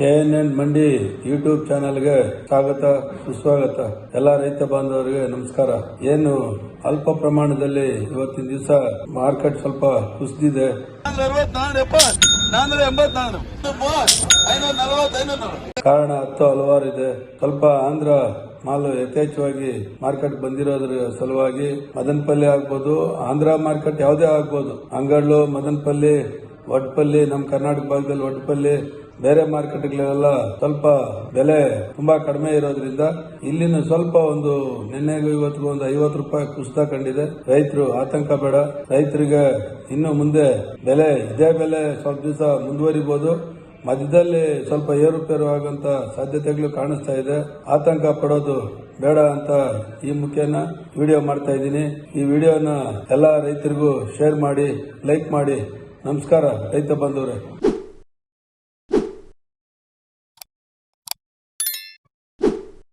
ಕೆಎನ್ಎನ್ ಮಂಡಿ ಯೂಟ್ಯೂಬ್ ಚಾನೆಲ್ಗೆ ಸ್ವಾಗತ ಸುಸ್ವಾಗತ. ಎಲ್ಲ ರೈತ ಬಾಂಧವರಿಗೆ ನಮಸ್ಕಾರ. ಏನು ಅಲ್ಪ ಪ್ರಮಾಣದಲ್ಲಿ ಇವತ್ತಿನ ದಿವಸ ಮಾರ್ಕೆಟ್ ಸ್ವಲ್ಪ ಕುಸಿದಿದೆ. ಕಾರಣ ಹತ್ತು ಹಲವಾರು ಇದೆ. ಸ್ವಲ್ಪ ಆಂಧ್ರ ಮಾಲು ಯಥೇಚ್ಛವಾಗಿ ಮಾರ್ಕೆಟ್ ಬಂದಿರೋದ್ರ ಸಲುವಾಗಿ ಮದನಪಲ್ಲಿ ಆಗ್ಬೋದು ಆಂಧ್ರ ಮಾರ್ಕೆಟ್ ಯಾವುದೇ ಆಗ್ಬೋದು. ಅಂಗಡ್ಲು ಮದನಪಲ್ಲಿ ವಡ್ಪಲ್ಲಿ ನಮ್ಮ ಕರ್ನಾಟಕ ಭಾಗದಲ್ಲಿ ಒಡ್ಪಲ್ಲಿ ಬೇರೆ ಮಾರುಕಟ್ಟೆಗಳೆಲ್ಲ ಸ್ವಲ್ಪ ಬೆಲೆ ತುಂಬಾ ಕಡಿಮೆ ಇರೋದ್ರಿಂದ ಇಲ್ಲಿನ ಸ್ವಲ್ಪ ಒಂದು ನಿನ್ನೆಗೂ ಇವತ್ತಿಗೂ ಒಂದು ಐವತ್ತು ರೂಪಾಯಿ ಕುಸಿತ ಕಂಡಿದೆ. ರೈತರು ಆತಂಕ ಬೇಡ. ರೈತರಿಗೆ ಇನ್ನು ಮುಂದೆ ಬೆಲೆ ಇದೇ ಬೆಲೆ ಸ್ವಲ್ಪ ದಿವಸ ಮುಂದುವರಿಬಹುದು ಮಧ್ಯದಲ್ಲಿ ಸ್ವಲ್ಪ ಏರುಪೇರು ಆಗುವಂತ ಸಾಧ್ಯತೆಗಳು ಕಾಣಿಸ್ತಾ ಇದೆ. ಆತಂಕ ಪಡೋದು ಬೇಡ ಅಂತ ಈ ಮುಖ್ಯನ ವಿಡಿಯೋ ಮಾಡ್ತಾ ಇದ್ದೀನಿ. ಈ ವಿಡಿಯೋನ ಎಲ್ಲ ರೈತರಿಗೂ ಶೇರ್ ಮಾಡಿ, ಲೈಕ್ ಮಾಡಿ. ನಮಸ್ಕಾರ ರೈತ ಬಂಧುವರೇ.